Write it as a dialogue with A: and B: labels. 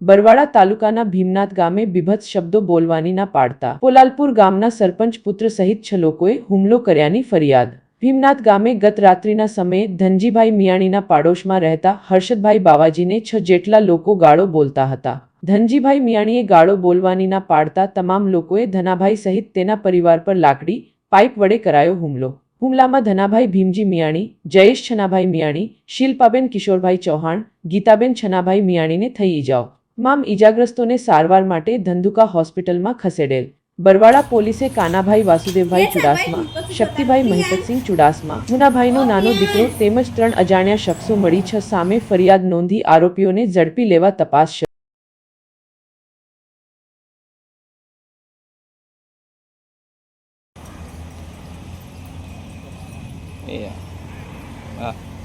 A: બરવાડા તાલુકાના ભીમનાથ ગામે બીભત્સ શબ્દો બોલવાની ના પાડતા પોલાલપુર ગામના સરપંચ પુત્ર સહિત છ લોકોએ હુમલો કર્યાની ફરિયાદ. ભીમનાથ ગામે ગત રાત્રિના સમયે ધનજીભાઈ મિયાણીના પાડોશમાં રહેતા હર્ષદભાઈ બાવાજીને છ જેટલા લોકો ગાળો બોલતા હતા. ધનજીભાઈ મિયાણીએ ગાળો બોલવાની ના પાડતા તમામ લોકોએ ધનાભાઈ સહિત તેના પરિવાર પર લાકડી, પાઇપ વડે કરાયો હુમલો. હુમલામાં ધનાભાઈ ભીમજી મિયાણી, જયેશ છનાભાઈ મિયાણી, શિલ્પાબેન કિશોરભાઈ ચૌહાણ, ગીતાબેન છનાભાઈ મિયાણીને થઈ ઈજાઓ. તમામ ઈજાગ્રસ્તોને સારવાર માટે ધંધુકા હોસ્પિટલમાં ખસેડેલ બરવાડા પોલીસે કાનાભાઈ વાસુદેવભાઈ ચુડાસમા શક્તિભાઈ મહિપતસિંહ ચુડાસમા મુનાભાઈનો નાનો દીકરો તેમજ ત્રણ અજાણ્યા શખ્સો મળી છ સામે ફરિયાદ નોંધી આરોપીઓને ઝડપી લેવા તપાસ Yeah. Uh.